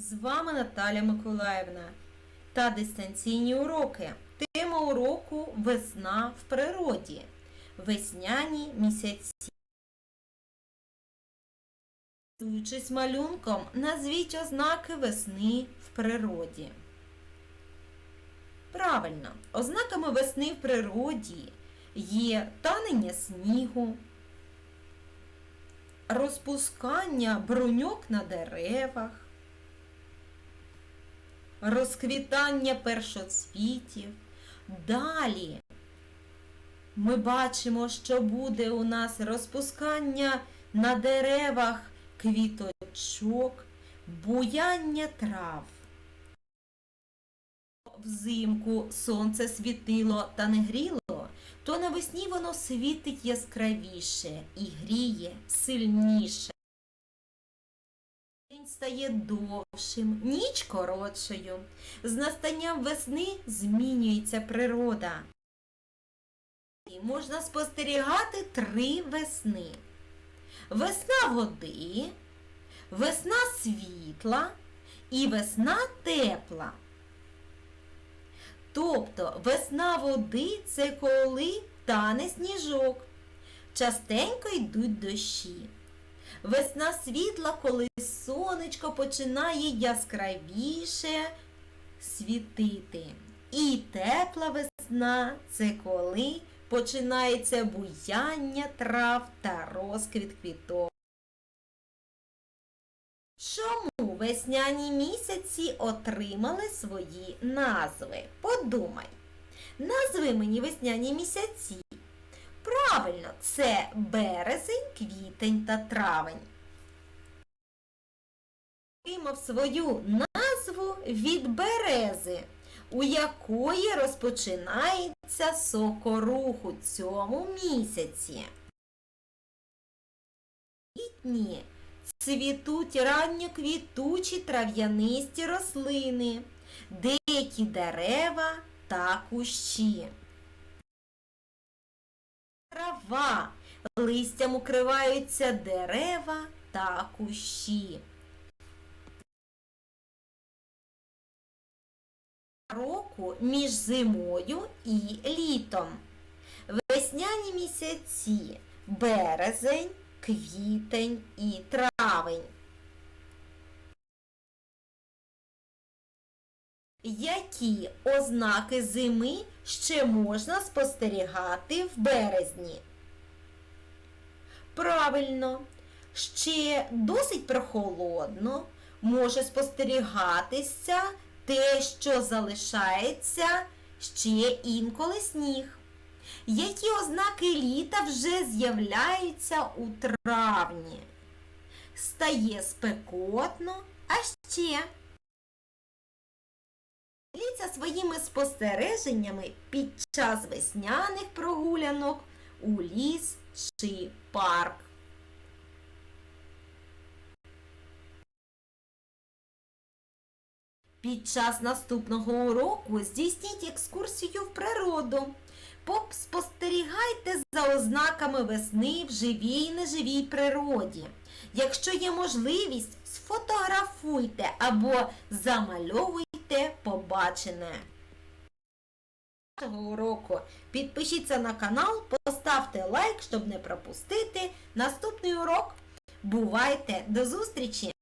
З вами Наталя Миколаївна та дистанційні уроки. Тема уроку Весна в природі. Весняні місяці. Користуючись малюнком, назвіть ознаки весни в природі. Правильно, ознаками весни в природі є танення снігу, розпускання бруньок на деревах, розквітання першоцвітів. Далі ми бачимо, що буде у нас розпускання на деревах квіточок, буяння трав. Взимку сонце світило та не гріло, то навесні воно світить яскравіше і гріє сильніше. Стає довшим, ніч коротшою. З настанням весни змінюється природа. Можна спостерігати три весни. Весна води, весна світла і весна тепла. Тобто весна води це коли тане сніжок. Частенько йдуть дощі. Весна світла, коли сонечко починає яскравіше світити. І тепла весна це коли починається буяння трав та розквіт квіток. Чому весняні місяці отримали свої назви? Подумай. Назви мені весняні місяці. Правильно, це березень, квітень та травень. Отримав свою назву від берези, у якої розпочинається сокорух у цьому місяці. Літні цвітуть ранньоквітучі трав'янисті рослини, деякі дерева та кущі. Трава, листям укриваються дерева та кущі. Року між зимою і літом. Весняні місяці березень, квітень і травень. Які ознаки зими ще можна спостерігати в березні? Правильно, ще досить прохолодно може спостерігатися те, що залишається ще інколи сніг. Які ознаки літа вже з'являються у травні? Стає спекотно, а ще. Діліться своїми спостереженнями під час весняних прогулянок у ліс чи парк. Під час наступного уроку здійсніть екскурсію в природу. Спостерігайте за ознаками весни в живій і неживій природі. Якщо є можливість, сфотографуйте або замальовуйте побачене. Нашого уроку підпишіться на канал, поставте лайк, щоб не пропустити наступний урок. Бувайте! До зустрічі!